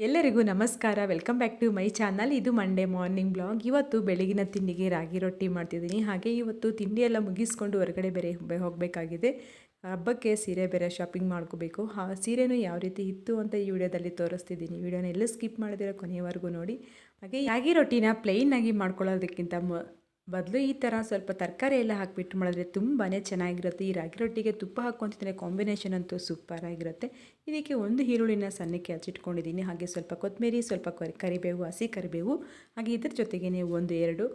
ಎಲ್ಲರಿಗೂ ನಮಸ್ಕಾರ. Welcome back to my channel ಇದು ಮಂಡೇ ಮಾರ್ನಿಂಗ್ ಬ್ಲಾಗ್ ಇವತ್ತು ಬೆಳಗಿನ ತಿಂಡಿಗೆ ರಾಗಿ ರೊಟ್ಟಿ ಮಾಡ್ತಿದ್ದೀನಿ. ಹಾಗೆ ಇವತ್ತು ತಿಂಡಿಯೆಲ್ಲ ಮುಗಿಸ್ಕೊಂಡು ಹೊರಗಡೆ ಬೇರೆ ಹೋಗಬೇಕಾಗಿದೆ. ಹಬ್ಬಕ್ಕೆ ಸೀರೆ ಬೇರೆ ಶಾಪಿಂಗ್ ಮಾಡ್ಕೋಬೇಕು. ಆ ಸೀರೆನೂ ಯಾವ ರೀತಿ ಇತ್ತು ಅಂತ ಈ ವಿಡಿಯೋದಲ್ಲಿ ತೋರಿಸ್ತಿದ್ದೀನಿ. ವಿಡಿಯೋನ ಎಲ್ಲ ಸ್ಕಿಪ್ ಮಾಡಿದಿರೋ ಕೊನೆಯವರೆಗೂ ನೋಡಿ. ಹಾಗೆ ರಾಗಿ ರೊಟ್ಟಿನ ಪ್ಲೈನಾಗಿ ಮಾಡ್ಕೊಳ್ಳೋದಕ್ಕಿಂತ ಮ ಬದಲು ಈ ಥರ ಸ್ವಲ್ಪ ತರಕಾರಿ ಎಲ್ಲ ಹಾಕಿಬಿಟ್ಟು ಮಾಡಿದ್ರೆ ತುಂಬಾ ಚೆನ್ನಾಗಿರುತ್ತೆ. ಈ ರಾಗಿ ರೊಟ್ಟಿಗೆ ತುಪ್ಪ ಹಾಕ್ಕೊಂತಿದ್ರೆ ಕಾಂಬಿನೇಷನ್ ಅಂತೂ ಸೂಪರಾಗಿರುತ್ತೆ ಇದಕ್ಕೆ ಒಂದು ಈರುಳ್ಳಿನ ಸಣ್ಣಕ್ಕೆ ಹಚ್ಚಿಟ್ಕೊಂಡಿದ್ದೀನಿ ಹಾಗೆ ಸ್ವಲ್ಪ ಕೊತ್ತಂಬರಿ, ಸ್ವಲ್ಪ ಕರಿ, ಕರಿಬೇವು, ಹಸಿ ಕರಿಬೇವು, ಹಾಗೆ ಇದ್ರ ಜೊತೆಗೇ ಒಂದು ಎರಡು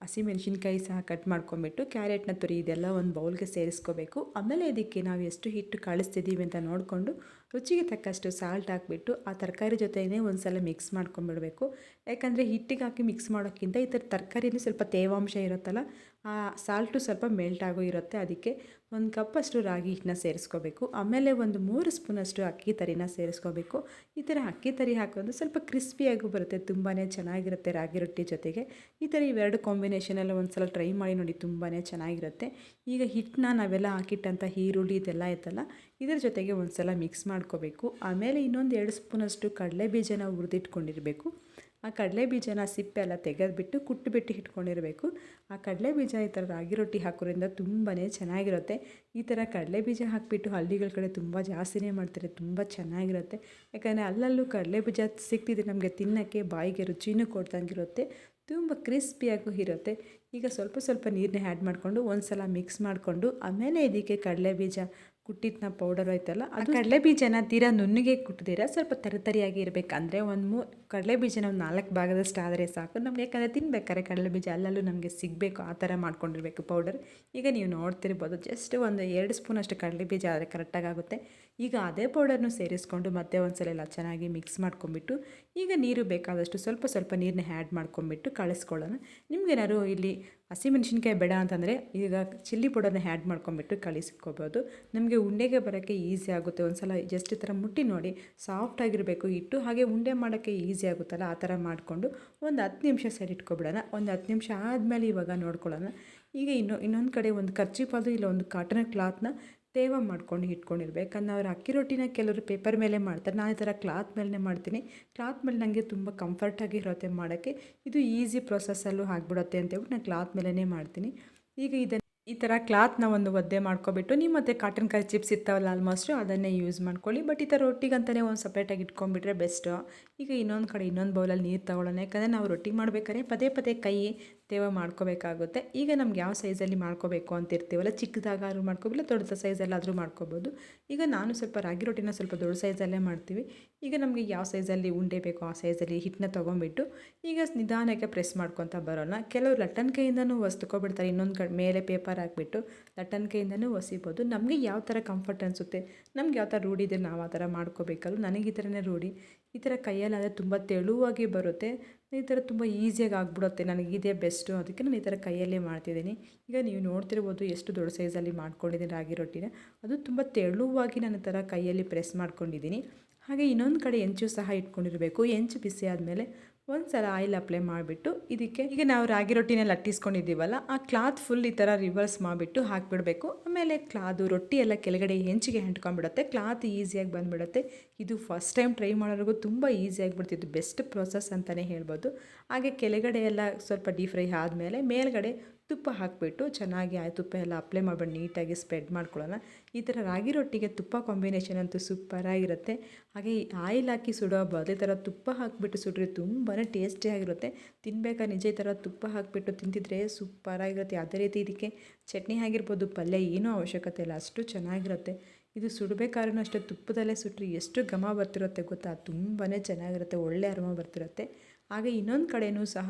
ಹಸಿಮೆಣ್ಸಿನ್ಕಾಯಿ ಸಹ ಕಟ್ ಮಾಡ್ಕೊಂಬಿಟ್ಟು ಕ್ಯಾರೆಟ್ನ ತುರಿ ಇದೆಲ್ಲ ಒಂದು ಬೌಲ್ಗೆ ಸೇರಿಸ್ಕೋಬೇಕು. ಆಮೇಲೆ ಇದಕ್ಕೆ ನಾವು ಎಷ್ಟು ಹಿಟ್ಟು ಕಳಿಸ್ತಿದ್ದೀವಿ ಅಂತ ನೋಡಿಕೊಂಡು ರುಚಿಗೆ ತಕ್ಕಷ್ಟು ಸಾಲ್ಟ್ ಹಾಕಿಬಿಟ್ಟು ಆ ತರಕಾರಿ ಜೊತೆನೇ ಒಂದು ಸಲ ಮಿಕ್ಸ್ ಮಾಡ್ಕೊಂಬಿಡಬೇಕು ಯಾಕಂದರೆ ಹಿಟ್ಟಿಗೆ ಹಾಕಿ ಮಿಕ್ಸ್ ಮಾಡೋಕ್ಕಿಂತ ಈ ಥರ ತರಕಾರಿನೂ ಸ್ವಲ್ಪ ತೇವಾಂಶ ಇರುತ್ತಲ್ಲ, ಆ ಸಾಲ್ಟು ಸ್ವಲ್ಪ ಮೆಲ್ಟ್ ಆಗೋ ಇರುತ್ತೆ ಅದಕ್ಕೆ. ಒಂದು ಕಪ್ಪಷ್ಟು ರಾಗಿ ಹಿಟ್ಟನ್ನ ಸೇರಿಸ್ಕೋಬೇಕು. ಆಮೇಲೆ ಒಂದು ಮೂರು ಸ್ಪೂನಷ್ಟು ಅಕ್ಕಿ ತರಿನ ಸೇರಿಸ್ಕೋಬೇಕು. ಈ ಥರ ಅಕ್ಕಿ ತರಿ ಹಾಕೋದು ಸ್ವಲ್ಪ ಕ್ರಿಸ್ಪಿಯಾಗೂ ಬರುತ್ತೆ. ತುಂಬಾ ಚೆನ್ನಾಗಿರುತ್ತೆ ರಾಗಿ ರೊಟ್ಟಿ ಜೊತೆಗೆ. ಈ ಥರ ಇವೆರಡು ಕಾಂಬಿನೇಷನೆಲ್ಲ ಒಂದು ಸಲ ಟ್ರೈ ಮಾಡಿ ನೋಡಿ ತುಂಬಾ ಚೆನ್ನಾಗಿರುತ್ತೆ. ಈಗ ಹಿಟ್ಟನ್ನ ನಾವೆಲ್ಲ ಹಾಕಿಟ್ಟಂಥ ಈರುಳ್ಳಿ ಇದೆಲ್ಲ ಇತ್ತಲ್ಲ ಇದರ ಜೊತೆಗೆ ಒಂದು ಸಲ ಮಿಕ್ಸ್ ಮಾಡ್ಕೋಬೇಕು. ಆಮೇಲೆ ಇನ್ನೊಂದು ಎರಡು ಸ್ಪೂನಷ್ಟು ಕಡಲೆ ಬೀಜನ ಹುರಿದಿಟ್ಕೊಂಡಿರಬೇಕು. ಆ ಕಡಲೆ ಬೀಜನ ಸಿಪ್ಪೆ ಎಲ್ಲ ತೆಗೆದುಬಿಟ್ಟು ಕುಟ್ಟಿಬಿಟ್ಟು ಇಟ್ಕೊಂಡಿರಬೇಕು. ಆ ಕಡಲೆ ಬೀಜ ಈ ಥರ ರಾಗಿ ರೊಟ್ಟಿ ಹಾಕೋದ್ರಿಂದ ತುಂಬಾ ಚೆನ್ನಾಗಿರುತ್ತೆ. ಈ ಥರ ಕಡಲೆ ಬೀಜ ಹಾಕಿಬಿಟ್ಟು ಹಳ್ಳಿಗಳ ಕಡೆ ತುಂಬ ಜಾಸ್ತಿನೇ ಮಾಡ್ತಾರೆ, ತುಂಬ ಚೆನ್ನಾಗಿರುತ್ತೆ. ಯಾಕಂದರೆ ಅಲ್ಲಲ್ಲೂ ಕಡಲೆ ಬೀಜ ಸಿಗ್ತಿದ್ರೆ ನಮಗೆ ತಿನ್ನೋಕ್ಕೆ ಬಾಯಿಗೆ ರುಚಿನೂ ಕೊಡ್ದಂಗಿರುತ್ತೆ, ತುಂಬ ಕ್ರಿಸ್ಪಿಯಾಗೂ ಇರುತ್ತೆ. ಈಗ ಸ್ವಲ್ಪ ಸ್ವಲ್ಪ ನೀರನ್ನೇ ಆ್ಯಡ್ ಮಾಡಿಕೊಂಡು ಒಂದು ಸಲ ಮಿಕ್ಸ್ ಮಾಡಿಕೊಂಡು ಆಮೇಲೆ ಇದಕ್ಕೆ ಕಡಲೆ ಬೀಜ ಕುಟ್ಟಿದ್ನ ಪೌಡರ್ ಐತಲ್ಲ ಅದು ಕಡಲೆ ಬೀಜನ ತೀರಾ ನುಣ್ಣಗೆ ಕುಟ್ಟಿದಿರ ಸ್ವಲ್ಪ ತರಿತರಿಯಾಗಿ ಇರಬೇಕಂದ್ರೆ ಒಂದು ಮೂ ಕಡಲೆ ಬೀಜನ ಒಂದು ನಾಲ್ಕು ಭಾಗದಷ್ಟು ಆದರೆ ಸಾಕು. ನಮ್ಗೆ ಯಾಕಂದರೆ ತಿನ್ಬೇಕಾರೆ ಕಡಲೆ ಬೀಜ ಅಲ್ಲಲ್ಲೂ ನಮಗೆ ಸಿಗಬೇಕು ಆ ಥರ ಮಾಡ್ಕೊಂಡಿರಬೇಕು ಪೌಡರ್ ಈಗ ನೀವು ನೋಡ್ತಿರ್ಬೋದು ಜಸ್ಟ್ ಒಂದು ಎರಡು ಸ್ಪೂನ್ ಅಷ್ಟು ಕಡಲೆ ಬೀಜ ಆದರೆ ಕರೆಕ್ಟಾಗಿ ಆಗುತ್ತೆ. ಈಗ ಅದೇ ಪೌಡರ್ನು ಸೇರಿಸ್ಕೊಂಡು ಮತ್ತೆ ಒಂದ್ಸಲ ಎಲ್ಲ ಚೆನ್ನಾಗಿ ಮಿಕ್ಸ್ ಮಾಡ್ಕೊಂಬಿಟ್ಟು ಈಗ ನೀರು ಬೇಕಾದಷ್ಟು ಸ್ವಲ್ಪ ಸ್ವಲ್ಪ ನೀರನ್ನ ಆ್ಯಡ್ ಮಾಡ್ಕೊಂಬಿಟ್ಟು ಕಳಿಸ್ಕೊಳ್ಳೋಣ. ನಿಮ್ಗೇನಾದ್ರು ಇಲ್ಲಿ ಹಸಿಮೆಣ್ಸಿನ್ಕಾಯಿ ಬೇಡ ಅಂತಂದರೆ ಈಗ ಚಿಲ್ಲಿ ಪೌಡರ್ನ ಆ್ಯಡ್ ಮಾಡ್ಕೊಂಬಿಟ್ಟು ಕಳಿಸ್ಕೋಬೋದು. ನಮಗೆ ಉಂಡೆಗೆ ಬರೋಕ್ಕೆ ಈಸಿ ಆಗುತ್ತೆ. ಒಂದು ಸಲ ಜಸ್ಟ್ ಈ ಥರ ಮುಟ್ಟಿ ನೋಡಿ ಸಾಫ್ಟ್ ಆಗಿರಬೇಕು, ಹಿಟ್ಟು ಹಾಗೆ ಉಂಡೆ ಮಾಡೋಕ್ಕೆ ಈಸಿ ಆಗುತ್ತಲ್ಲ, ಆ ಥರ ಮಾಡಿಕೊಂಡು ಒಂದು ಹತ್ತು ನಿಮಿಷ ಸೈಡ್ ಇಟ್ಕೊಬಿಡೋಣ. ಒಂದು ಹತ್ತು ನಿಮಿಷ ಆದಮೇಲೆ ಇವಾಗ ನೋಡ್ಕೊಳ್ಳೋಣ. ಈಗ ಇನ್ನು ಇನ್ನೊಂದು ಕಡೆ ಒಂದು ಖರ್ಚಿಪಾದ್ರು ಇಲ್ಲ ಒಂದು ಕಾಟನ್ ಕ್ಲಾತ್ನ ತೇವ ಮಾಡ್ಕೊಂಡು ಇಟ್ಕೊಂಡಿರ್ಬೇಕು. ಯಾಕಂದ್ರೆ ಅವ್ರು ಅಕ್ಕಿ ರೊಟ್ಟಿನ ಕೆಲವರು ಪೇಪರ್ ಮೇಲೆ ಮಾಡ್ತಾರೆ. ನಾನು ಈ ಥರ ಕ್ಲಾತ್ ಮೇಲೆ ಮಾಡ್ತೀನಿ. ಕ್ಲಾತ್ ಮೇಲೆ ನನಗೆ ತುಂಬ ಕಂಫರ್ಟಾಗಿ ಇರುತ್ತೆ ಮಾಡೋಕ್ಕೆ. ಇದು ಈಸಿ ಪ್ರೊಸೆಸ್ಸಲ್ಲೂ ಆಗಿಬಿಡುತ್ತೆ ಅಂತೇಳ್ಬಿಟ್ಟು ನಾನು ಕ್ಲಾತ್ ಮೇಲೇ ಮಾಡ್ತೀನಿ. ಈಗ ಇದನ್ನು ಈ ಥರ ಕ್ಲಾತ್ನ ಒಂದು ಒದ್ದೆ ಮಾಡ್ಕೊಬಿಟ್ಟು, ನೀವು ಮತ್ತು ಕಾಟನ್ ಕಾಯಿ ಚಿಪ್ಸ್ ಇರ್ತಾವಲ್ಲ ಆಲ್ಮೋಸ್ಟು ಅದನ್ನೇ ಯೂಸ್ ಮಾಡ್ಕೊಳ್ಳಿ. ಬಟ್ ಈ ಥರ ರೊಟ್ಟಿಗಂತಲೇ ಒಂದು ಸಪ್ರೇಟಾಗಿ ಇಟ್ಕೊಂಡ್ಬಿಟ್ರೆ ಬೆಸ್ಟು ಈಗ ಇನ್ನೊಂದು ಕಡೆ ಇನ್ನೊಂದು ಬೌಲಲ್ಲಿ ನೀರು ತೊಗೊಳ್ಳೋಣ. ಯಾಕಂದರೆ ನಾವು ರೊಟ್ಟಿ ಮಾಡ್ಬೇಕಾದ್ರೆ ಪದೇ ಪದೇ ಕೈ ತೇವ ಮಾಡ್ಕೋಬೇಕಾಗುತ್ತೆ. ಈಗ ನಮ್ಗೆ ಯಾವ ಸೈಜಲ್ಲಿ ಮಾಡ್ಕೋಬೇಕು ಅಂತ ಇರ್ತೀವಲ್ಲ ಚಿಕ್ಕದಾಗಾದ್ರೂ ಮಾಡ್ಕೋಬಿಲ್ಲ ದೊಡ್ಡ ಸೈಜಲ್ಲಾದರೂ ಮಾಡ್ಕೋಬೋದು. ಈಗ ನಾನು ಸ್ವಲ್ಪ ರಾಗಿ ರೊಟ್ಟಿನ ಸ್ವಲ್ಪ ದೊಡ್ಡ ಸೈಜಲ್ಲೇ ಮಾಡ್ತೀವಿ. ಈಗ ನಮಗೆ ಯಾವ ಸೈಜಲ್ಲಿ ಉಂಡೆ ಬೇಕು ಆ ಸೈಜಲ್ಲಿ ಹಿಟ್ಟನ್ನ ತೊಗೊಂಬಿಟ್ಟು ಈಗ ನಿಧಾನಕ್ಕೆ ಪ್ರೆಸ್ ಮಾಡ್ಕೊತ ಬರೋಣ. ಕೆಲವರು ಲಟ್ಟನ್ ಕೈಯಿಂದನೂ ಹೊಸ್ತ್ಕೊಬಿಡ್ತಾರೆ ಇನ್ನೊಂದು ಕಡೆ ಮೇಲೆ ಪೇಪರ್ ಹಾಕ್ಬಿಟ್ಟು ಲಟ್ಟನ್ ಕೈಯಿಂದನೂ ಒಸಿಬೋದು. ನಮಗೆ ಯಾವ ಥರ ಕಂಫರ್ಟ್ ಅನಿಸುತ್ತೆ? ನಮ್ಗೆ ಯಾವ ಥರ ರೂಢಿ ಇದೆ ನಾವು ಆ ಥರ ಮಾಡ್ಕೋಬೇಕಲ್ಲ ನನಗೆ ಈ ಥರನೇ ರೂಢಿ. ಈ ಥರ ಕೈಯಲ್ಲಾದರೆ ತುಂಬ ತೆಳುವಾಗಿ ಬರುತ್ತೆ. ಈ ಥರ ತುಂಬ ಈಸಿಯಾಗಿ ಆಗಿಬಿಡುತ್ತೆ, ನನಗೆ ಇದೇ ಬೆಸ್ಟು ಅದಕ್ಕೆ ನಾನು ಈ ಥರ ಕೈಯಲ್ಲೇ ಮಾಡ್ತಿದ್ದೀನಿ. ಈಗ ನೀವು ನೋಡ್ತಿರ್ಬೋದು ಎಷ್ಟು ದೊಡ್ಡ ಸೈಜಲ್ಲಿ ಮಾಡ್ಕೊಂಡಿದ್ದೀನಿ ರಾಗಿ ರೊಟ್ಟಿನ. ಅದು ತುಂಬ ತೆಳುವಾಗಿ ನಾನು ಥರ ಕೈಯಲ್ಲಿ ಪ್ರೆಸ್ ಮಾಡ್ಕೊಂಡಿದ್ದೀನಿ. ಹಾಗೆ ಇನ್ನೊಂದು ಕಡೆ ಹೆಂಚು ಸಹ ಇಟ್ಕೊಂಡಿರಬೇಕು. ಹೆಂಚು ಬಿಸಿ ಆದಮೇಲೆ ಒಂದು ಸಲ ಆಯಿಲ್ ಅಪ್ಲೈ ಮಾಡಿಬಿಟ್ಟು ಇದಕ್ಕೆ ಈಗ ನಾವು ರಾಗಿ ರೊಟ್ಟಿನ ಲಟ್ಟಿಸ್ಕೊಂಡಿದ್ದೀವಲ್ಲ, ಆ ಕ್ಲಾತ್ ಫುಲ್ ಈ ಥರ ರಿವರ್ಸ್ ಮಾಡಿಬಿಟ್ಟು ಹಾಕಿಬಿಡಬೇಕು. ಆಮೇಲೆ ಕ್ಲಾದು ರೊಟ್ಟಿ ಎಲ್ಲ ಕೆಳಗಡೆ ಹೆಂಚಿಗೆ ಹೆಂಟ್ಕೊಂಡ್ಬಿಡುತ್ತೆ ಕ್ಲಾತ್ ಈಸಿಯಾಗಿ ಬಂದುಬಿಡುತ್ತೆ. ಇದು ಫಸ್ಟ್ ಟೈಮ್ ಟ್ರೈ ಮಾಡೋರಿಗೂ ತುಂಬ ಈಸಿಯಾಗಿ ಬಿಡ್ತಿದ್ದು ಬೆಸ್ಟ್ ಪ್ರೊಸೆಸ್ ಅಂತಲೇ ಹೇಳ್ಬೋದು. ಹಾಗೆ ಕೆಳಗಡೆ ಎಲ್ಲ ಸ್ವಲ್ಪ ಡೀಪ್ ಫ್ರೈ ಆದಮೇಲೆ ಮೇಲ್ಗಡೆ ತುಪ್ಪ ಹಾಕಿಬಿಟ್ಟು ಚೆನ್ನಾಗಿ ಆ ತುಪ್ಪ ಎಲ್ಲ ಅಪ್ಲೈ ಮಾಡ್ಬಿಟ್ಟು ನೀಟಾಗಿ ಸ್ಪ್ರೆಡ್ ಮಾಡ್ಕೊಳ್ಳೋಣ. ಈ ಥರ ರಾಗಿ ರೊಟ್ಟಿಗೆ ತುಪ್ಪ ಕಾಂಬಿನೇಷನ್ ಅಂತೂ ಸೂಪರಾಗಿರುತ್ತೆ ಹಾಗೆ ಈ ಆಯಿಲ್ ಹಾಕಿ ಸುಡೋ ಬದಲು ಈ ಥರ ತುಪ್ಪ ಹಾಕಿಬಿಟ್ಟು ಸುಡ್ರೆ ತುಂಬಾ ಟೇಸ್ಟಿಯಾಗಿರುತ್ತೆ ತಿನ್ಬೇಕಾ ನಿಜ ಈ ಥರ ತುಪ್ಪ ಹಾಕಿಬಿಟ್ಟು ತಿಂತಿದ್ರೆ ಸೂಪರಾಗಿರುತ್ತೆ ಅದೇ ರೀತಿ ಇದಕ್ಕೆ ಚಟ್ನಿ ಆಗಿರ್ಬೋದು, ಪಲ್ಯ ಏನೂ ಅವಶ್ಯಕತೆ ಇಲ್ಲ, ಅಷ್ಟು ಚೆನ್ನಾಗಿರುತ್ತೆ. ಇದು ಸುಡಬೇಕಾದ್ರೂ ಅಷ್ಟೇ, ತುಪ್ಪದಲ್ಲೇ ಸುಟ್ಟರೆ ಎಷ್ಟು ಘಮ ಬರ್ತಿರುತ್ತೆ ಗೊತ್ತಾ? ತುಂಬಾ ಚೆನ್ನಾಗಿರುತ್ತೆ, ಒಳ್ಳೆ ಅರಮ ಬರ್ತಿರುತ್ತೆ. ಹಾಗೆ ಇನ್ನೊಂದು ಕಡೆಯೂ ಸಹ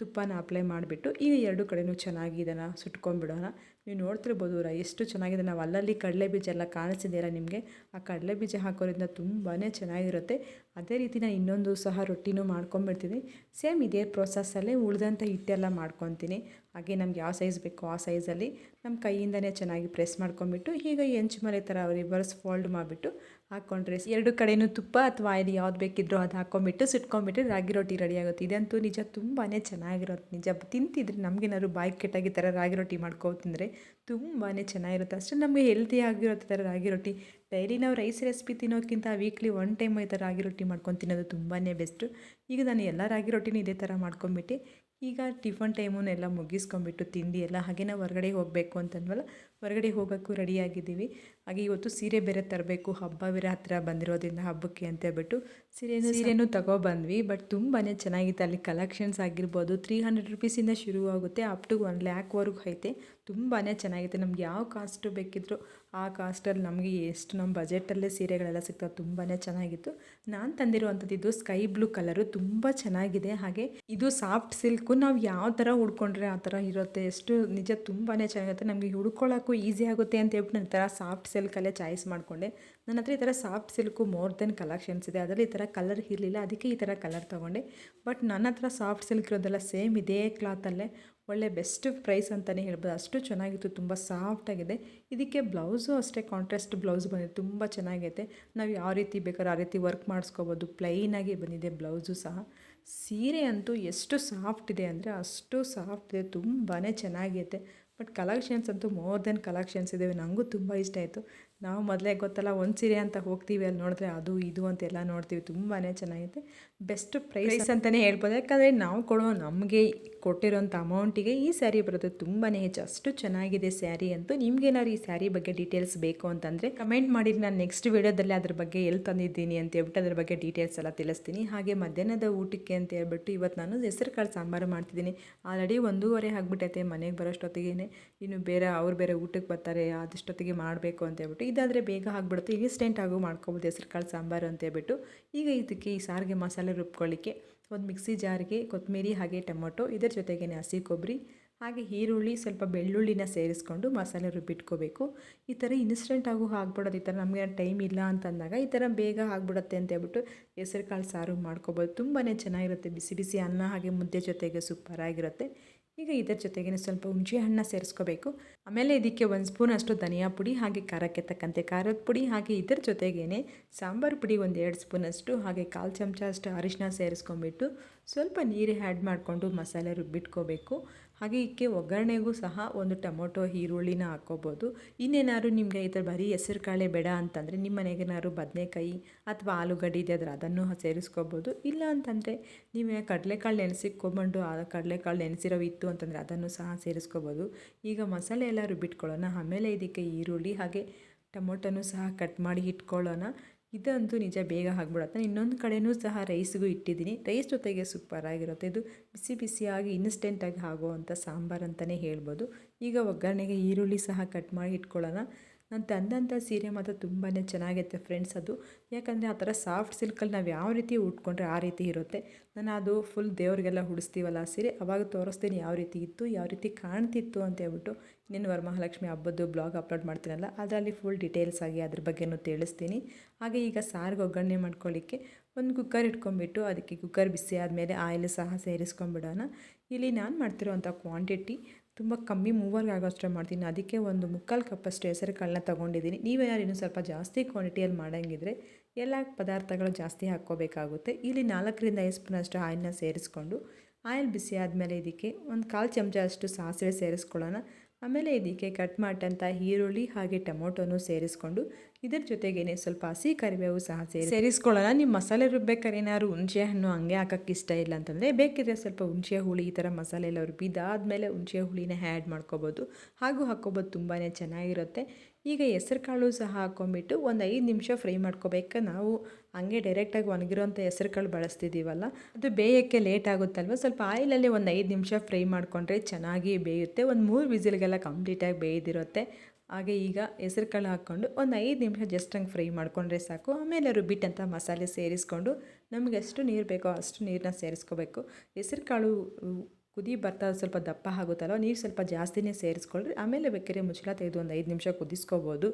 ತುಪ್ಪನ ಅಪ್ಲೈ ಮಾಡಿಬಿಟ್ಟು ಈ ಎರಡು ಕಡೆಯೂ ಚೆನ್ನಾಗಿ ಇದನ್ನು ಸುಟ್ಕೊಂಡ್ಬಿಡೋಣ. ನೀವು ನೋಡ್ತಿರ್ಬೋದು, ರ, ಎಷ್ಟು ಚೆನ್ನಾಗಿದೆ. ನಾವು ಅಲ್ಲಲ್ಲಿ ಕಡಲೆ ಬೀಜ ಎಲ್ಲ ಕಾಣಿಸಿದೆಯಲ್ಲ ನಿಮಗೆ? ಆ ಕಡಲೆ ಬೀಜ ಹಾಕೋದ್ರಿಂದ ತುಂಬಾ ಚೆನ್ನಾಗಿರುತ್ತೆ. ಅದೇ ರೀತಿ ನಾನು ಇನ್ನೊಂದು ಸಹ ರೊಟ್ಟಿನೂ ಮಾಡ್ಕೊಂಬಿಡ್ತೀನಿ. ಸೇಮ್ ಇದೇ ಪ್ರೊಸೆಸ್ಸಲ್ಲೇ ಉಳಿದಂಥ ಹಿಟ್ಟೆಲ್ಲ ಮಾಡ್ಕೊತೀನಿ. ಹಾಗೆ ನಮ್ಗೆ ಯಾವ ಸೈಜ್ ಬೇಕೋ ಆ ಸೈಜಲ್ಲಿ ನಮ್ಮ ಕೈಯಿಂದನೇ ಚೆನ್ನಾಗಿ ಪ್ರೆಸ್ ಮಾಡ್ಕೊಂಬಿಟ್ಟು, ಈಗ ಹೆಂಚು ಥರ ರಿವರ್ಸ್ ಫೋಲ್ಡ್ ಮಾಡಿಬಿಟ್ಟು ಹಾಕ್ಕೊಂಡ್ರೆ ಎರಡು ಕಡೆಯೂ ತುಪ್ಪ ಅಥವಾ ಆಯಿಲ್ ಯಾವ್ದು ಬೇಕಿದ್ರೂ ಅದು ಹಾಕ್ಕೊಂಬಿಟ್ಟು ಸುಟ್ಕೊಂಬಿಟ್ಟು ರಾಗಿ ರೊಟ್ಟಿ ರೆಡಿ ಆಗುತ್ತೆ. ಇದಂತೂ ನಿಜ ತುಂಬಾ ಚೆನ್ನಾಗಿರುತ್ತೆ ನಿಜ ತಿಂತಿದ್ರೆ ನಮಗೇನಾದ್ರು ಬಾಯಿ ಕೆಟ್ಟಾಗಿ ಥರ ರಾಗಿ ರೊಟ್ಟಿ ಮಾಡ್ಕೊ ತಿಂದರೆ ತುಂಬಾ ಚೆನ್ನಾಗಿರುತ್ತೆ. ಅಷ್ಟೇ ನಮಗೆ ಹೆಲ್ತಿ ಆಗಿರೋ ಥರ ರಾಗಿ ರೊಟ್ಟಿ ಡೈಲಿ ನಾವು ರೈಸ್ ರೆಸಿಪಿ ತಿನ್ನೋಕ್ಕಿಂತ ವೀಕ್ಲಿ ಒನ್ ಟೈಮ್ ಈ ಥರ ರಾಗಿ ರೊಟ್ಟಿ ಮಾಡ್ಕೊಂಡು ತಿನ್ನೋದು ತುಂಬಾ ಬೆಸ್ಟು ಈಗ ನಾನು ಎಲ್ಲ ರಾಗಿ ರೊಟ್ಟಿನೂ ಇದೇ ಥರ ಮಾಡ್ಕೊಂಬಿಟ್ಟು ಈಗ ಟಿಫನ್ ಟೈಮನ್ನೆಲ್ಲ ಮುಗಿಸ್ಕೊಂಬಿಟ್ಟು ತಿಂಡಿ ಎಲ್ಲ ಹಾಗೆ ನಾವು ಹೊರಗಡೆ ಹೋಗಬೇಕು ಅಂತಂದ್ವಲ್ಲ ಹೊರಗಡೆ ಹೋಗೋಕ್ಕೂ ರೆಡಿಯಾಗಿದ್ದೀವಿ ಹಾಗೆ ಇವತ್ತು ಸೀರೆ ಬೇರೆ ತರಬೇಕು, ಹಬ್ಬ ಬೇರೆ ಹತ್ತಿರ ಬಂದಿರೋದ್ರಿಂದ ಹಬ್ಬಕ್ಕೆ ಅಂತ ಹೇಳ್ಬಿಟ್ಟು ಸೀರೆನೂ ಸೀರೆನೂ ತಗೊಬಂದ್ವಿ ಬಟ್ ತುಂಬಾ ಚೆನ್ನಾಗಿತ್ತು. ಅಲ್ಲಿ ಕಲೆಕ್ಷನ್ಸ್ ಆಗಿರ್ಬೋದು ತ್ರೀ ಹಂಡ್ರೆಡ್ ರುಪೀಸಿಂದ ಶುರು ಆಗುತ್ತೆ ಅಪ್ ಟು ಒನ್ ಲ್ಯಾಕ್ವರೆಗೂ ಐತೆ. ತುಂಬಾ ಚೆನ್ನಾಗಿತ್ತು. ನಮ್ಗೆ ಯಾವ ಕಾಸ್ಟು ಬೇಕಿದ್ರು ಆ ಕಾಸ್ಟಲ್ಲಿ ನಮಗೆ ಎಷ್ಟು ನಮ್ಮ ಬಜೆಟಲ್ಲೇ ಸೀರೆಗಳೆಲ್ಲ ಸಿಗ್ತವೆ ತುಂಬಾ ಚೆನ್ನಾಗಿತ್ತು. ನಾನು ತಂದಿರುವಂಥದ್ದು ಸ್ಕೈ ಬ್ಲೂ ಕಲರು ತುಂಬ ಚೆನ್ನಾಗಿದೆ. ಹಾಗೆ ಇದು ಸಾಫ್ಟ್ ಸಿಲ್ಕು ನಾವು ಯಾವ ಥರ ಉಡ್ಕೊಂಡ್ರೆ ಆ ಥರ ಇರುತ್ತೆ. ಎಷ್ಟು ನಿಜ ತುಂಬಾ ಚೆನ್ನಾಗಿರುತ್ತೆ. ನಮಗೆ ಹುಡ್ಕೊಳ್ಳೋಕ್ಕೂ ಈಸಿ ಆಗುತ್ತೆ ಅಂತ ಹೇಳ್ಬಿಟ್ಟು ನಾನು ಈ ಥರ ಸಾಫ್ಟ್ ಸಿಲ್ಕಲ್ಲೇ ಚಾಯ್ಸ್ ಮಾಡಿಕೊಂಡೆ. ನನ್ನ ಹತ್ರ ಈ ಥರ soft silk more than collections ಇದೆ. ಅದರಲ್ಲಿ ಈ ಥರ ಕಲರ್ ಇರಲಿಲ್ಲ. ಅದಕ್ಕೆ ಈ ಥರ ಕಲರ್ ತೊಗೊಂಡೆ. ಬಟ್ ನನ್ನ ಹತ್ರ ಸಾಫ್ಟ್ ಸಿಲ್ಕ್ ಇರೋದೆಲ್ಲ ಸೇಮ್ ಇದೇ ಕ್ಲಾತಲ್ಲೇ. ಒಳ್ಳೆ ಬೆಸ್ಟ್ ಪ್ರೈಸ್ ಅಂತಲೇ ಹೇಳ್ಬೋದು. ಅಷ್ಟು ಚೆನ್ನಾಗಿತ್ತು. ತುಂಬ ಸಾಫ್ಟಾಗಿದೆ ಇದಕ್ಕೆ ಬ್ಲೌಸು ಅಷ್ಟೇ, ಕಾಂಟ್ರಾಸ್ಟ್ ಬ್ಲೌಸ್ ಬಂದಿದೆ. ತುಂಬ ಚೆನ್ನಾಗೈತೆ. ನಾವು ಯಾವ ರೀತಿ ಬೇಕಾದ್ರೆ ಆ ರೀತಿ ವರ್ಕ್ ಮಾಡಿಸ್ಕೋಬೋದು. ಪ್ಲೈನಾಗಿ ಬಂದಿದೆ ಬ್ಲೌಸು ಸಹ. ಸೀರೆ ಅಂತೂ ಎಷ್ಟು ಸಾಫ್ಟ್ ಇದೆ ಅಂದರೆ ಅಷ್ಟು ಸಾಫ್ಟ್ ಇದೆ. ತುಂಬಾ ಚೆನ್ನಾಗೈತೆ. ಬಟ್ ಕಲೆಕ್ಷನ್ಸ್ ಅಂತೂ ಮೋರ್ ದೆನ್ ಕಲೆಕ್ಷನ್ಸ್ ಇದ್ದಾವೆ ನನಗೂ ತುಂಬ ಇಷ್ಟ ಆಯಿತು. ನಾವು ಮೊದಲೇ ಗೊತ್ತಲ್ಲ ಒಂದು ಸೀರೆ ಅಂತ ಹೋಗ್ತೀವಿ ಅಲ್ಲಿ ನೋಡಿದ್ರೆ ಅದು ಇದು ಅಂತೆಲ್ಲ ನೋಡ್ತೀವಿ. ತುಂಬಾ ಚೆನ್ನಾಗಿದೆ ಬೆಸ್ಟ್ ಪ್ರೈಸ್ ಅಂತಲೇ ಹೇಳ್ಬೋದು. ಯಾಕಂದರೆ ನಾವು ಕೊಡೋ ನಮಗೆ ಕೊಟ್ಟಿರೋಂಥ ಅಮೌಂಟಿಗೆ ಈ ಸ್ಯಾರಿ ಬರುತ್ತೆ ತುಂಬಾ ಹೆಚ್ಚು ಅಷ್ಟು ಚೆನ್ನಾಗಿದೆ ಸ್ಯಾರಿ ಅಂತೂ. ನಿಮ್ಗೇನಾದ್ರು ಈ ಸ್ಯಾರಿ ಬಗ್ಗೆ ಡೀಟೇಲ್ಸ್ ಬೇಕು ಅಂತಂದರೆ ಕಮೆಂಟ್ ಮಾಡಿ. ನಾನು ನೆಕ್ಸ್ಟ್ ವೀಡಿಯೋದಲ್ಲಿ ಅದ್ರ ಬಗ್ಗೆ ಎಲ್ಲಿ ತಂದಿದ್ದೀನಿ ಅಂತ ಹೇಳ್ಬಿಟ್ಟು ಅದ್ರ ಬಗ್ಗೆ ಡೀಟೇಲ್ಸ್ ಎಲ್ಲ ತಿಳಿಸ್ತೀನಿ. ಹಾಗೆ ಮಧ್ಯಾಹ್ನದ ಊಟಕ್ಕೆ ಅಂತ ಹೇಳ್ಬಿಟ್ಟು ಇವತ್ತು ನಾನು ಹೆಸರು ಕಾಳು ಸಾಂಬಾರು ಮಾಡ್ತಿದ್ದೀನಿ. ಆಲ್ರೆಡಿ ಒಂದೂವರೆ ಆಗಿಬಿಟ್ಟೈತೆ ಮನೆಗೆ ಬರೋಷ್ಟೊತ್ತಿಗೆ ಇನ್ನು ಬೇರೆ ಅವ್ರು ಬೇರೆ ಊಟಕ್ಕೆ ಬರ್ತಾರೆ ಅದಷ್ಟೊತ್ತಿಗೆ ಮಾಡಬೇಕು ಅಂತ ಹೇಳ್ಬಿಟ್ಟು ಇದಾದರೆ ಬೇಗ ಆಗಿಬಿಡುತ್ತೆ. ಇನ್ಸ್ಟೆಂಟ್ ಆಗು ಮಾಡ್ಕೊಬೋದು ಹೆಸರು ಕಾಳು ಸಾಂಬಾರು ಅಂತ ಹೇಳ್ಬಿಟ್ಟು. ಈಗ ಇದಕ್ಕೆ ಈ ಸಾರಿಗೆ ಮಸಾಲೆ ರುಬ್ಕೊಳ್ಳಿಕ್ಕೆ ಒಂದು ಮಿಕ್ಸಿ ಜಾರಿಗೆ ಕೊತ್ತಂಬರಿ ಹಾಗೆ ಟೊಮೊಟೊ, ಇದರ ಜೊತೆಗೇ ಹಸಿ ಕೊಬ್ಬರಿ ಹಾಗೆ ಈರುಳ್ಳಿ, ಸ್ವಲ್ಪ ಬೆಳ್ಳುಳ್ಳಿನ ಸೇರಿಸ್ಕೊಂಡು ಮಸಾಲೆ ರುಬ್ಬಿಟ್ಕೋಬೇಕು. ಈ ಥರ ಇನ್ಸ್ಟೆಂಟಾಗೂ ಆಗ್ಬಿಡೋದು. ಈ ಥರ ನಮಗೆ ಟೈಮ್ ಇಲ್ಲ ಅಂತಂದಾಗ ಈ ಥರ ಬೇಗ ಆಗ್ಬಿಡುತ್ತೆ ಅಂತ ಹೇಳ್ಬಿಟ್ಟು ಹೆಸರು ಕಾಳು ಸಾರು ಮಾಡ್ಕೊಬೋದು. ತುಂಬಾ ಚೆನ್ನಾಗಿರುತ್ತೆ. ಬಿಸಿ ಬಿಸಿ ಅನ್ನ ಹಾಗೆ ಮುದ್ದೆ ಜೊತೆಗೆ ಸೂಪರಾಗಿರುತ್ತೆ. ಈಗ ಇದರ ಜೊತೆಗೇ ಸ್ವಲ್ಪ ಹುಣಸೆ ಹಣ್ಣು ಸೇರಿಸ್ಕೋಬೇಕು. ಆಮೇಲೆ ಇದಕ್ಕೆ ಒಂದು ಸ್ಪೂನ್ ಅಷ್ಟು ಧನಿಯಾ ಪುಡಿ ಹಾಗೆ ಖಾರಕ್ಕೆ ತಕ್ಕಂತೆ ಖಾರದ ಪುಡಿ ಹಾಗೆ ಇದರ ಜೊತೆಗೇ ಸಾಂಬಾರು ಪುಡಿ ಒಂದು ಎರಡು ಸ್ಪೂನಷ್ಟು ಹಾಗೆ ಕಾಲು ಚಮಚ ಅಷ್ಟು ಅರಿಶಿನ ಸೇರಿಸ್ಕೊಂಬಿಟ್ಟು ಸ್ವಲ್ಪ ನೀರು ಆ್ಯಡ್ ಮಾಡಿಕೊಂಡು ಮಸಾಲೆ ರುಬ್ಬಿಟ್ಕೋಬೇಕು. ಹಾಗೆ ಇದಕ್ಕೆ ಒಗ್ಗರಣೆಗೂ ಸಹ ಒಂದು ಟೊಮೊಟೊ, ಈರುಳ್ಳಿನ ಹಾಕ್ಕೋಬೋದು. ಇನ್ನೇನಾದ್ರು ನಿಮಗೆ ಈ ಥರ ಬರೀ ಹೆಸರು ಕಾಳೆ ಬೇಡ ಅಂತಂದರೆ ನಿಮ್ಮ ಮನೆಗೇನಾದ್ರು ಬದನೆಕಾಯಿ ಅಥವಾ ಆಲೂಗಡ್ಡೆ ಇದೆ ಆದರೆ ಅದನ್ನು ಸೇರಿಸ್ಕೋಬೋದು. ಇಲ್ಲ ಅಂತಂದರೆ ನೀವು ಕಡಲೆಕಾಳು ನೆನೆಸಿಕ್ಕೊಂಬಂಡು ಆ ಕಡಲೆಕಾಳು ನೆನೆಸಿರೋ ಇತ್ತು ಅಂತಂದರೆ ಅದನ್ನು ಸಹ ಸೇರಿಸ್ಕೋಬೋದು. ಈಗ ಮಸಾಲೆ ಎಲ್ಲ ರುಬ್ಬಿಟ್ಕೊಳ್ಳೋಣ ಆಮೇಲೆ ಇದಕ್ಕೆ ಈರುಳ್ಳಿ ಹಾಗೆ ಟೊಮೊಟೊನೂ ಸಹ ಕಟ್ ಮಾಡಿ ಇಟ್ಕೊಳ್ಳೋಣ. ಇದಂತೂ ನಿಜ ಬೇಗ ಆಗಿಬಿಡುತ್ತೆ. ಇನ್ನೊಂದು ಕಡೆಯೂ ಸಹ ರೈಸ್ಗೂ ಇಟ್ಟಿದ್ದೀನಿ. ರೈಸ್ ಜೊತೆಗೆ ಸೂಪರಾಗಿರುತ್ತೆ ಇದು ಬಿಸಿ ಬಿಸಿಯಾಗಿ ಇನ್ಸ್ಟೆಂಟಾಗಿ ಆಗುವಂಥ ಸಾಂಬಾರು ಅಂತಲೇ ಹೇಳ್ಬೋದು. ಈಗ ಒಗ್ಗರಣೆಗೆ ಈರುಳ್ಳಿ ಸಹ ಕಟ್ ಮಾಡಿ ಇಟ್ಕೊಳ್ಳೋಣ. ನಾನು ತಂದಂಥ ಸೀರೆ ಮಾತ್ರ ತುಂಬಾ ಚೆನ್ನಾಗೈತೆ ಫ್ರೆಂಡ್ಸ್ ಅದು. ಯಾಕಂದರೆ ಆ ಥರ ಸಾಫ್ಟ್ ಸಿಲ್ಕಲ್ಲಿ ನಾವು ಯಾವ ರೀತಿ ಉಟ್ಕೊಂಡ್ರೆ ಆ ರೀತಿ ಇರುತ್ತೆ. ನಾನು ಅದು ಫುಲ್ ದೇವ್ರಿಗೆಲ್ಲ ಹುಡಿಸ್ತೀವಲ್ಲ ಆ ಸೀರೆ, ಅವಾಗ ತೋರಿಸ್ತೀನಿ ಯಾವ ರೀತಿ ಇತ್ತು, ಯಾವ ರೀತಿ ಕಾಣ್ತಿತ್ತು ಅಂತ ಹೇಳ್ಬಿಟ್ಟು ಇನ್ನೇನು ವರಮಹಾಲಕ್ಷ್ಮಿ ಹಬ್ಬದ್ದು ಬ್ಲಾಗ್ ಅಪ್ಲೋಡ್ ಮಾಡ್ತೀನಲ್ಲ, ಅದರಲ್ಲಿ ಫುಲ್ ಡೀಟೇಲ್ಸ್ ಆಗಿ ಅದ್ರ ಬಗ್ಗೆನೂ ತಿಳಿಸ್ತೀನಿ. ಹಾಗೆ ಈಗ ಸಾರಿಗೆ ಒಗ್ಗರಣೆ ಮಾಡ್ಕೊಳ್ಳಿಕ್ಕೆ ಒಂದು ಕುಕ್ಕರ್ ಇಟ್ಕೊಂಡ್ಬಿಟ್ಟು ಅದಕ್ಕೆ ಕುಕ್ಕರ್ ಬಿಸಿ ಆದಮೇಲೆ ಆಯಿಲ್ ಸಹ ಸೇರಿಸ್ಕೊಂಡ್ಬಿಡೋಣ. ಇಲ್ಲಿ ನಾನು ಮಾಡ್ತಿರೋವಂಥ ಕ್ವಾಂಟಿಟಿ ತುಂಬ ಕಮ್ಮಿ ಮೂವರ್ಗೆ ಆಗೋಷ್ಟೇ ಮಾಡ್ತೀನಿ. ಅದಕ್ಕೆ ಒಂದು ಮುಕ್ಕಾಲು ಕಪ್ಪಷ್ಟು ಹೆಸರು ಕಾಳನ್ನ ತೊಗೊಂಡಿದ್ದೀನಿ. ಯಾರು ಇನ್ನೂ ಸ್ವಲ್ಪ ಜಾಸ್ತಿ ಕ್ವಾಂಟಿಟಿಯಲ್ಲಿ ಮಾಡೋಂಗಿದ್ರೆ ಎಲ್ಲ ಪದಾರ್ಥಗಳು ಜಾಸ್ತಿ ಹಾಕ್ಕೋಬೇಕಾಗುತ್ತೆ. ಇಲ್ಲಿ ನಾಲ್ಕರಿಂದ ಐದು ಸ್ಪೂನಷ್ಟು ಆಯಿಲ್ನ ಸೇರಿಸ್ಕೊಂಡು, ಆಯಿಲ್ ಬಿಸಿ ಆದಮೇಲೆ ಇದಕ್ಕೆ ಒಂದು ಕಾಲು ಚಮಚ ಅಷ್ಟು ಸಾಸಿವೆ ಸೇರಿಸ್ಕೊಳ್ಳೋಣ. ಆಮೇಲೆ ಇದಕ್ಕೆ ಕಟ್ ಮಾಡಿದಂಥ ಈರುಳ್ಳಿ ಹಾಗೆ ಟೊಮೊಟೊನೂ ಸೇರಿಸ್ಕೊಂಡು ಇದರ ಜೊತೆಗೇನೆ ಸ್ವಲ್ಪ ಹಸಿ ಕರಿಬೇವು ಸಹ ಸೇರಿ ಸೇರಿಸ್ಕೊಳ್ಳೋಣ. ನಿಮ್ಮ ಮಸಾಲೆ ರುಬ್ಬೇಕಾದ್ರೆ ಏನಾದ್ರು ಹುಣಸೆ ಹಣ್ಣು ಹಂಗೆ ಹಾಕೋಕ್ಕೆ ಇಷ್ಟ ಇಲ್ಲ ಅಂತಂದರೆ ಬೇಕಿದ್ರೆ ಸ್ವಲ್ಪ ಹುಣಸೆ ಹುಳಿ ಈ ಥರ ಮಸಾಲೆ ಎಲ್ಲ ರುಬ್ಬಿದಾದಮೇಲೆ ಹುಣಸೆ ಹುಳಿನ ಆ್ಯಡ್ ಮಾಡ್ಕೋಬೋದು. ಹಾಗೂ ಹಾಕ್ಕೋಬೋದು ತುಂಬಾ ಚೆನ್ನಾಗಿರುತ್ತೆ. ಈಗ ಹೆಸರು ಕಾಳು ಸಹ ಹಾಕ್ಕೊಂಬಿಟ್ಟು ಒಂದು ಐದು ನಿಮಿಷ ಫ್ರೈ ಮಾಡ್ಕೋಬೇಕು ನಾವು ಹಂಗೆ ಡೈರೆಕ್ಟಾಗಿ ಒಣಗಿರೋಂಥ ಹೆಸರು ಕಾಳು ಬಳಸ್ತಿದ್ದೀವಲ್ಲ, ಅದು ಬೇಯೋಕ್ಕೆ ಲೇಟ್ ಆಗುತ್ತಲ್ವ? ಸ್ವಲ್ಪ ಆಯಿಲಲ್ಲಿ ಒಂದು ಐದು ನಿಮಿಷ ಫ್ರೈ ಮಾಡಿಕೊಂಡ್ರೆ ಚೆನ್ನಾಗಿ ಬೇಯುತ್ತೆ. ಒಂದು ಮೂರು ವಿಸಿಲ್ಗೆಲ್ಲ ಕಂಪ್ಲೀಟಾಗಿ ಬೇಯ್ದಿರುತ್ತೆ. ಹಾಗೆ ಈಗ ಹೆಸರು ಕಾಳು ಹಾಕ್ಕೊಂಡು ಒಂದು ಐದು ನಿಮಿಷ ಜಸ್ಟ್ ಹಂಗೆ ಫ್ರೈ ಮಾಡಿಕೊಂಡ್ರೆ ಸಾಕು. ಆಮೇಲೆ ರುಬ್ಬಿಟ್ಟಂಥ ಮಸಾಲೆ ಸೇರಿಸ್ಕೊಂಡು ನಮಗೆ ಎಷ್ಟು ನೀರು ಬೇಕೋ ಅಷ್ಟು ನೀರನ್ನ ಸೇರಿಸ್ಕೋಬೇಕು. ಹೆಸರು ಕಾಳು ಕುದಿ ಬರ್ತಾ ಸ್ವಲ್ಪ ದಪ್ಪ ಆಗುತ್ತಲ್ಲ ನೀರು ಸ್ವಲ್ಪ ಜಾಸ್ತಿನೇ ಸೇರಿಸ್ಕೊಳ್ರಿ. ಆಮೇಲೆ ಬೇಕಾದ್ರೆ ಮುಚ್ಚಳ ತೆಗೆದು ಒಂದು ಐದು ನಿಮಿಷ ಕುದಿಸ್ಕೋಬೋದು.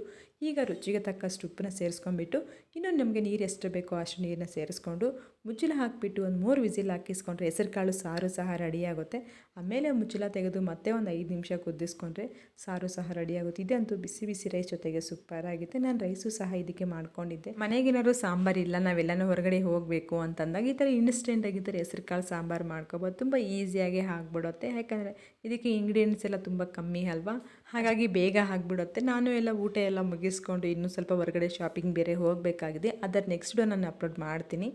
ಈಗ ರುಚಿಗೆ ತಕ್ಕಷ್ಟು ಉಪ್ಪನ್ನ ಸೇರಿಸ್ಕೊಂಡ್ಬಿಟ್ಟು ಇನ್ನೊಂದು ನಮಗೆ ನೀರು ಎಷ್ಟು ಬೇಕೋ ಅಷ್ಟು ನೀರನ್ನ ಸೇರಿಸ್ಕೊಂಡು ಮುಚ್ಚಳ ಹಾಕಿಬಿಟ್ಟು ಒಂದು ಮೂರು ವಿಸಿಲ್ ಹಾಕಿಸ್ಕೊಂಡ್ರೆ ಹೆಸರು ಕಾಳು ಸಾರು ಸಹ ರೆಡಿಯಾಗುತ್ತೆ ಆಮೇಲೆ ಮುಚ್ಚಳ ತೆಗೆದು ಮತ್ತೆ ಒಂದು ಐದು ನಿಮಿಷ ಕುದಿಸ್ಕೊಂಡ್ರೆ ಸಾರು ಸಹ ರೆಡಿಯಾಗುತ್ತೆ ಇದಂತೂ ಬಿಸಿ ಬಿಸಿ ರೈಸ್ ಜೊತೆಗೆ ಸೂಪರ್ ಆಗಿದೆ ನಾನು ರೈಸು ಸಹ ಇದಕ್ಕೆ ಮಾಡ್ಕೊಂಡಿದ್ದೆ. ಮನೆಗೇನಾದ್ರು ಸಾಂಬಾರು ಇಲ್ಲ, ನಾವೆಲ್ಲನೂ ಹೊರಗಡೆ ಹೋಗಬೇಕು ಅಂತಂದಾಗ ಈ ಥರ ಇನ್ಸ್ಟೆಂಟಾಗಿ ಈ ಥರ ಹೆಸರು ಕಾಳು ಸಾಂಬಾರು ಮಾಡ್ಕೊಬೋದು. ತುಂಬ ಈಸಿಯಾಗಿ ಆಗ್ಬಿಡುತ್ತೆ. ಯಾಕಂದರೆ ಇದಕ್ಕೆ ಇಂಗ್ರೀಡಿಯೆಂಟ್ಸ್ ಎಲ್ಲ ತುಂಬ ಕಮ್ಮಿ ಅಲ್ವಾ? ಹಾಗಾಗಿ ಬೇಗ ಆಗಿಬಿಡುತ್ತೆ. ನಾನು ಎಲ್ಲ ಊಟ ಎಲ್ಲ ಮುಗಿಸ್ಕೊಂಡು ಇನ್ನೂ ಸ್ವಲ್ಪ ಹೊರಗಡೆ ಶಾಪಿಂಗ್ ಬೇರೆ ಹೋಗಬೇಕಾಗಿದೆ. ಅದರ ನೆಕ್ಸ್ಟ್ ನಾನು ಅಪ್ಲೋಡ್ ಮಾಡ್ತೀನಿ.